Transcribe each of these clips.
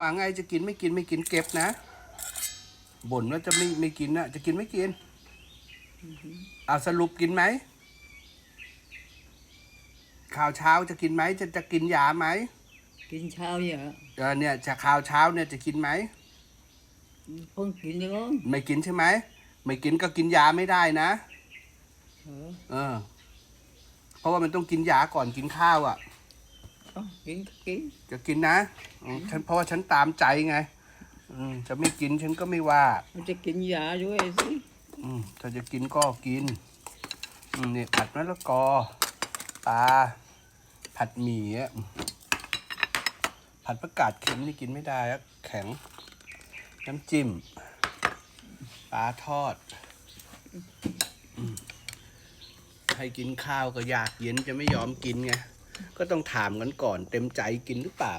ว่าไงจะกินไม่กินไม่กินเก็บนะบ่นว่าจะไม่ไม่กินนะจะกินไม่กินเอาสรุปกินไหมข้าวเช้าจะกินไหมจะจะกินยาไหมกินเช้าเนี่ยเออเนี่ยจะข้าวเช้าเนี่ยจะกินไหมเพิ่งกินเองไม่กินใช่ไหมไม่กินก็กินยาไม่ได้นะเออเออเพราะว่ามันต้องกินยาก่อนกินข้าวอะ เอากินก็กินจะกินนะอืมฉันเพราะว่าฉันตามใจไง อืมจะไม่กินฉันก็ไม่ว่า มันจะกินยาด้วยสิอืมถ้าจะกินก็กิน อืมเนี่ยผัดมะละกอปลาผัดหมี่อะผัดประกาศเค็มนี่กินไม่ได้อะแข็ง น้ำจิ้มปลาทอดอืมให้กินข้าวก็อยากเย็นจะไม่ยอมกินไง ก็ต้องถามกันก่อน เต็มใจกินหรือเปล่า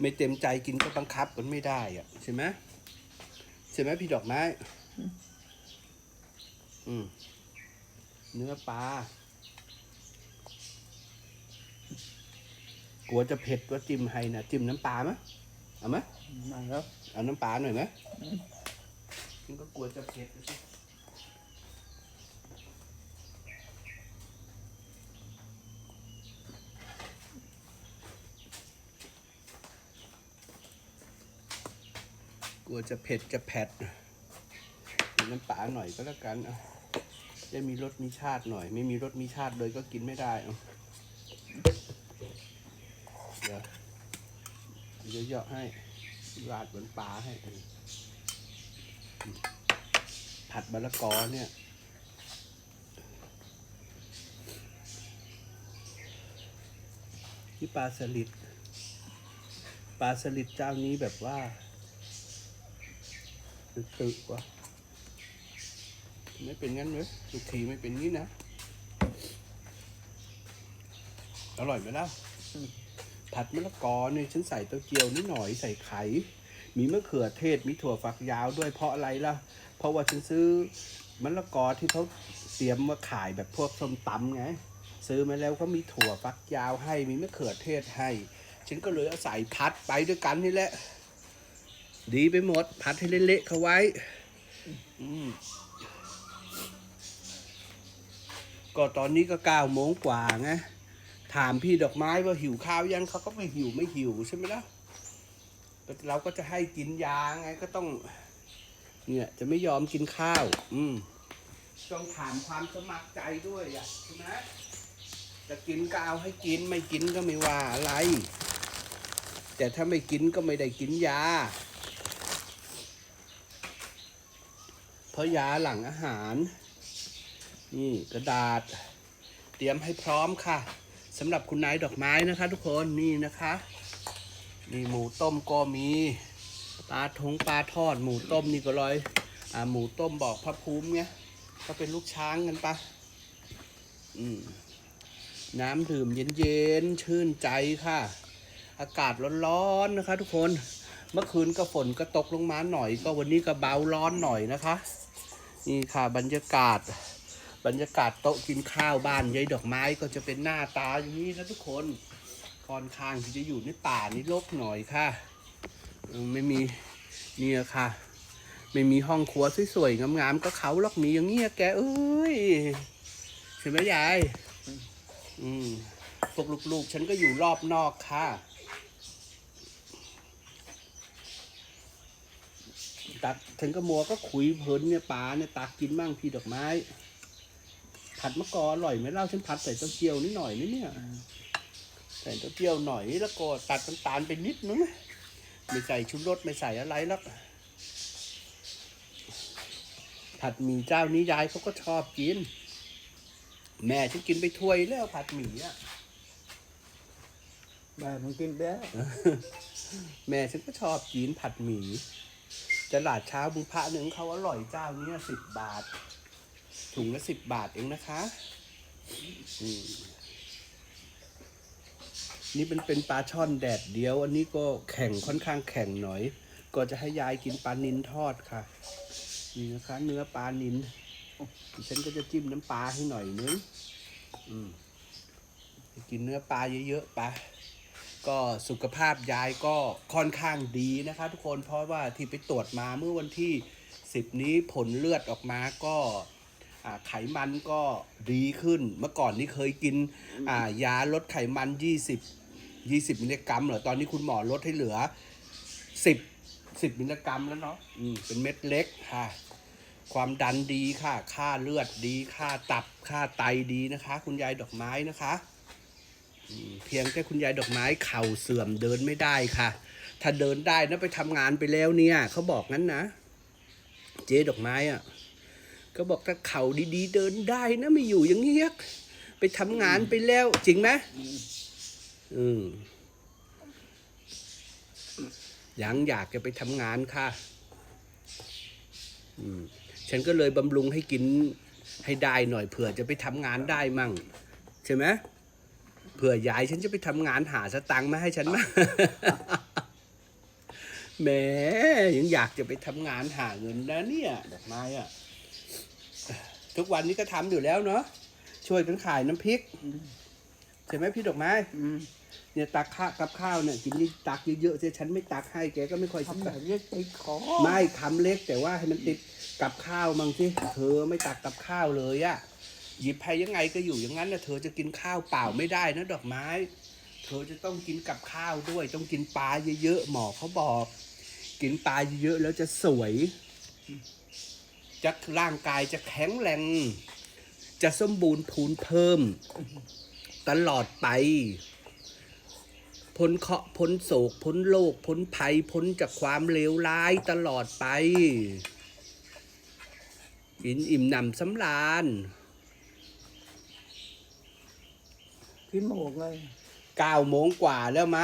ไม่เต็มใจกินก็บังคับกันไม่ได้อะใช่ไหมใช่ไหมพี่ดอกไม้ อืมเนื้อปลากลัวจะเผ็ดก็จิ้มให้นะจิ้มน้ำปลาไหมเอาไหมมาแล้วเอาน้ำปลาหน่อยไหมมันก็กลัวจะเผ็ดนะสิ ลัวจะเผ็ดจะแผดกินน้ำปลาหน่อยก็แล้วกันเอาได้มีรสมีชาติหน่อย ไม่มีรสมีชาติเลยก็กินไม่ได้เอาเดี๋ยวเยอะๆให้ราดบนปลาให้ผัดมะละกอเนี่ยที่ปลาสลิดปลาสลิดเจ้านี้แบบว่า ตึกตึกว่ะไม่เป็นงั้นเลยทุกทีไม่เป็นงี้นะอร่อยไหมล่ะผัดมะละกอเนี่ยฉันใส่เต้าเจียวนิดหน่อยใส่ไข่ มีมะเขือเทศ มีถั่วฝักยาวด้วยเพราะอะไรล่ะ เพราะว่าฉันซื้อมะละกอที่เขาเตรียมมาขายแบบพวกส้มตำไง ซื้อมาแล้วก็มีถั่วฝักยาวให้ มีมะเขือเทศให้ ฉันก็เลยเอาใส่พัดไปด้วยกันนี่แหละ ดีไปหมด พัดให้เละๆเขาไว้ก็ตอนนี้ก็เก้าโมงกว่าไงถามพี่ดอกไม้ว่าหิวข้าวยังเขาก็ไม่หิวไม่หิวใช่ไหมล่ะเราก็จะให้กินยาไงก็ต้อง เนี่ย จะไม่ยอมกินข้าว อืมต้องถามความสมัครใจด้วยอะใช่ไหมจะกินก็เอาให้กินไม่กินก็ไม่ว่าอะไร แต่ถ้าไม่กินก็ไม่ได้กินยา เพ ระยาหลังอาหาร นี่กระดาษ เตรียมให้พร้อมค่ะสำหรับคุณนายดอกไม้นะคะ ทุกคนนี่นะคะนี่หมูต้มก็มีปลาทงปลาทอด หมูต้มนี่ก็ลอยอ่าหมูต้มบอกพระภูมิเนี่ยก็เป็นลูกช้างกันปะอืมน้ำดื่มเย็นๆชื่นใจค่ะ อากาศร้อนๆนะคะ ทุกคนเมื่อคืนก็ฝนก็ตกลงมาหน่อย ก็วันนี้ก็เบาร้อนหน่อยนะคะ นี่ค่ะบรรยากาศ บรรยากาศโต๊ะกินข้าวบ้านยายดอกไม้ก็จะเป็นหน้าตาอย่างนี้นะทุกคนค่อนข้างที่จะอยู่ในป่านี่รกหน่อยค่ะไม่มีเนี่ยค่ะ ไม่มีห้องครัวสวยๆงามๆก็เขาหรอกมีอย่างเงี้ยแกเอ้ยใช่ไหมยาย อืมพวกลูกๆ ฉันก็อยู่รอบนอกค่ะ ตักฉันก็มัวก็คุยเพลินเนี่ยปลาเนี่ยตักกินมั่งพี่ดอกไม้ ผัดมะกออร่อยไหมเล่าฉันผัดใส่เต้าเจี้ยวนิดหน่อยนี่เนี่ยใส่เต้าเจี้ยวหน่อยแล้วก็ตัดน้ำตาลไปนิดนึงไม่ใส่ชุบรสไม่ใส่อะไรแล้วผัดหมี่เจ้านี้ยายเขาก็ชอบกิน แม่ฉันกินไปถ้วยแล้วผัดหมี่อะแม่มันกินไปแล้ว แม่ฉันก็ชอบกินผัดหมี่ จลาดเช้าบุพระหนึ่งเขาอร่อยเจ้านี้สิบบาท ถุงละสิบบาทเองนะคะนี่เป็นเป็นปลาช่อนแดดเดียว อันนี้ก็แข็งค่อนข้างแข็งหน่อย ก็จะให้ยายกินปลานินทอดค่ะ นี่นะคะ เนื้อปลานินดิฉันก็จะจิ้มน้ำปลาให้หน่อยนึง อืมกินเนื้อปลาเยอะๆไป ก็สุขภาพยายก็ค่อนข้างดีนะคะทุกคนเพราะว่าที่ไปตรวจมาเมื่อวันที่ 10 นี้ผลเลือดออกมาก็ไขมันก็ดีขึ้น เมื่อก่อนนี่เคยกินยาลดไขมัน 20 20 มิลลิกรัมเหรอตอนนี้คุณหมอลดให้เหลือ 10 10 มิลลิกรัมแล้วเนาะอืมเป็นเม็ดเล็กค่ะ ความดันดีค่ะ ค่าเลือดดี ค่าตับ ค่าไตดีนะคะ คุณยายดอกไม้นะคะ เพียงแค่คุณยายดอกไม้เข่าเสื่อมเดินไม่ได้ค่ะ ถ้าเดินได้นะไปทำงานไปแล้วเนี่ยเขาบอกงั้นนะ เจ๊ดอกไม้อะก็บอกถ้าเข่าดีๆ เดินได้นะไม่อยู่อย่างเงี้ยไปทำงานไปแล้ว จริงไหมอืมยังอยากจะไปทำงานค่ะ อืม ฉันก็เลยบำรุงให้กินให้ได้หน่อยเผื่อจะไปทำงานได้มั่ง ใช่ไหม เผื่อยายฉันจะไปทำงานหาสตังค์มาให้ฉันมั่งแหมยังอยากจะไปทำงานหาเงินนะเนี่ยดอกไม้อะทุกวันนี้ก็ทำอยู่แล้วเนาะช่วยกันขายน้ำพริกใช่ไหมพี่ดอกไม้อืมเนี่ยตักข้าวกับข้าวเนี่ยกินนี่ตักเยอะๆสิฉันไม่ตักให้แกก็ไม่ค่อยทำตัแบกบนี้ติดคอไม่คำเล็กแต่ว่าให้มันติดกับข้าวมั่งสิเธอไม่ตักกับข้าวเลยอะ หยิบไปยังไงก็อยู่อย่างนั้นนะเธอจะกินข้าวเปล่าไม่ได้นะดอกไม้ เธอจะต้องกินกับข้าวด้วย ต้องกินปลาเยอะๆหมอเขาบอก กินปลาเยอะๆแล้วจะสวยจะร่างกายจะแข็งแรง จะสมบูรณ์พูนเพิ่ม ตลอดไป พ้นเคราะห์พ้นโศก พ้นโลก พ้นภัย พ้นจากความเลวร้ายตลอดไป กินอิ่มหนำสำราญ พี่โมกเลยเก้าโมงกว่าแล้วไหม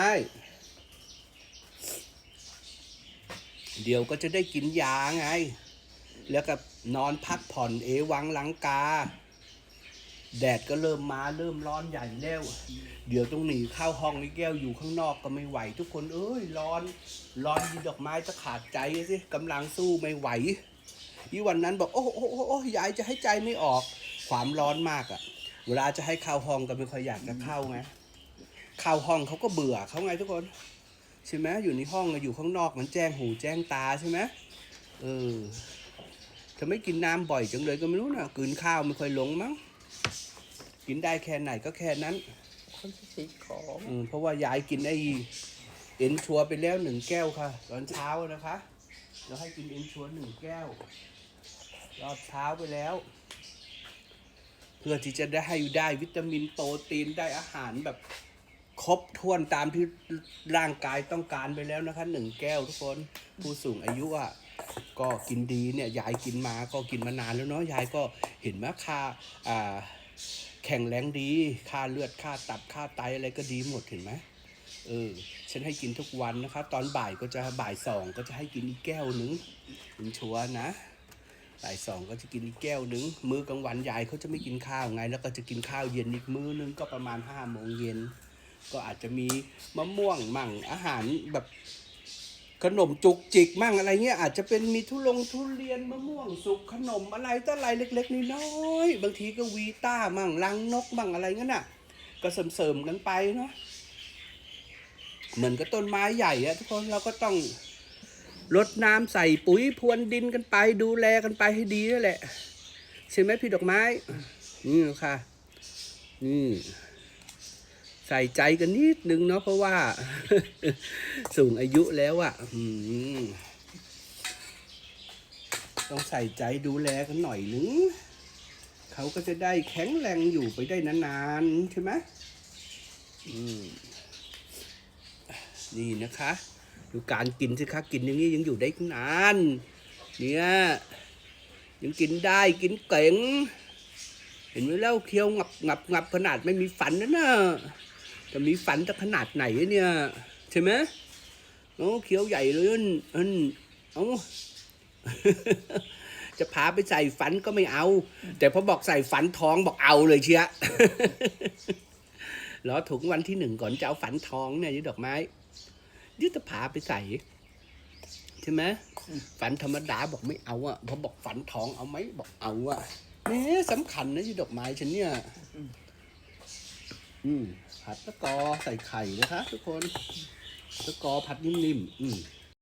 เดี๋ยวก็จะได้กินยาไง แล้วก็นอนพักผ่อนเอวังหลังกา แดดก็เริ่มมาเริ่มร้อนใหญ่แล้ว เดี๋ยวต้องหนีเข้าห้องนี่แก้วอยู่ข้างนอกก็ไม่ไหว ทุกคนเอ้ยร้อน ร้อนยีดอกไม้จะขาดใจสิกำลังสู้ไม่ไหวอีวันนั้นบอกโอ้โอ้โอ้โอ้ยายจะให้ใจไม่ออก ความร้อนมากอะ่ะ เวลาจะให้เข้าห้องก็ไม่ค่อยอยากจะเข้าไงเข้าห้องเขาก็เบื่อเขาไงทุกคนใช่ไหมอยู่ในห้องอะอยู่ข้างนอกมันแจ้งหูแจ้งตาใช่ไหมเออถ้าไม่กินน้ำบ่อยจังเลยก็ไม่รู้นะกลืนข้าวไม่ค่อยลงมั้งกินได้แค่ไหนก็แค่นั้นคนที่ติดคออืมเพราะว่ายายกินไอ้เอ็นชัวร์ไปแล้วหนึ่งแก้วค่ะ ตอนเช้านะคะเราให้กินเอ็นชัวร์หนึ่งแก้ว รอบเช้าไปแล้วเพื่อที่จะได้ให้ได้วิตามินโปรตีนได้อาหารแบบครบถ้วนตามที่ร่างกายต้องการไปแล้วนะคะหนึ่งแก้วทุกคนผู้สูงอายุอะก็กินดีเนี่ยยายกินมาก็กินมานานแล้วเนาะยายก็เห็นไหมค่าอ่าแข็งแรงดีค่าเลือดค่าตับค่าไตอะไรก็ดีหมดเห็นไหมเออฉันให้กินทุกวันนะคะ ตอนบ่ายก็จะบ่ายสองก็จะให้กินอีกแก้วหนึ่งคุณชัวนะ บ่ายสองก็จะกินอีกแก้วหนึ่งมื้อกลางวันยายเขาจะไม่กินข้าวไง แล้วก็จะกินข้าวเย็นอีกมื้อนึงก็ประมาณห้าโมงเย็นก็อาจจะมีมะม่วงมั่งอาหารแบบขนมจุกจิกมั่งอะไรเงี้ยอาจจะเป็นมีทุลงทุเรียนมะม่วงสุกขนมอะไรต่ออะไรเล็กๆน้อยๆบางทีก็วีต้ามั่งลังนกมั่งอะไรเงั้นน่ะ ก็เสริมๆกันไปเนาะเหมือนกับต้นไม้ใหญ่อะทุกคนเราก็ต้อง รดน้ำใส่ปุ๋ยพรวนดินกันไป ดูแลกันไปให้ดีนั่นแหละ ใช่ไหมพี่ดอกไม้ นี่ค่ะ นี่ใส่ใจกันนิดนึงเนาะเพราะว่า สูงอายุแล้วอะ่ะต้องใส่ใจดูแลกันหน่อยนึงเขาก็จะได้แข็งแรงอยู่ไปได้นานๆใช่ไหมอืมนี่นะคะ ดูการกินสิคะกินอย่างนี้ยังอยู่ได้นาน เนี่ยยังกินได้กินเก่ง เห็นไหมแล้วเคี้ยวงับงับงับขนาดไม่มีฟันนะน่ะจะมีฟันจะขนาดไหนเนี่ยใช่ไหมโอ้เขี้ยวใหญ่เลยอันอันเอาจะพาไปใส่ฟันก็ไม่เอา แต่พอบอกใส่ฟันทองบอกเอาเลยเชียรอถุงวันที่หนึ่งก่อนจะเอาฟันทองเนี่ยยี่ดอกไม้ ยึดตะผาไปใส่ใช่ไหมฝันธรรมดาบอกไม่เอาอะพอบอกฝันทองเอาไหมบอกเอาอะแหมสำคัญนะยี่ดอกไม้ฉันเนี่ย อืมผัดตะกอใส่ไข่นะคะทุกคนตะกอผัดนิ่มๆอืม